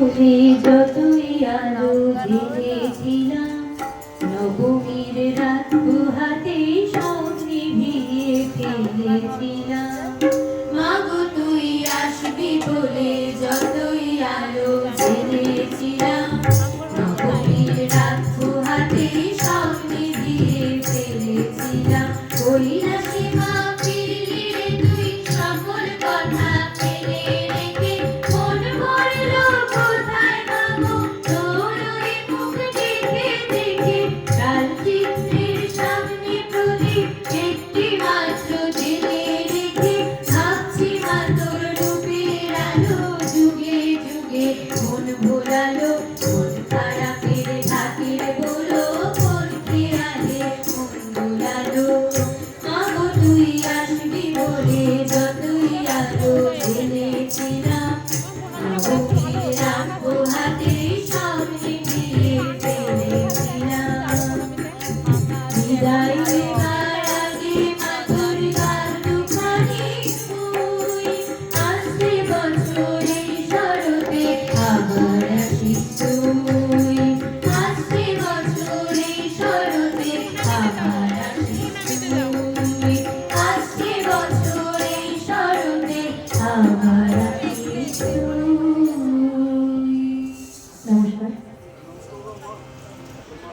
ডুবে যতই আলো ভেজেছিলাম নবমীর রাত গুহাতে সব নিভিয়ে ফেলেছিলাম। কোন ভোলালো। Namaskar.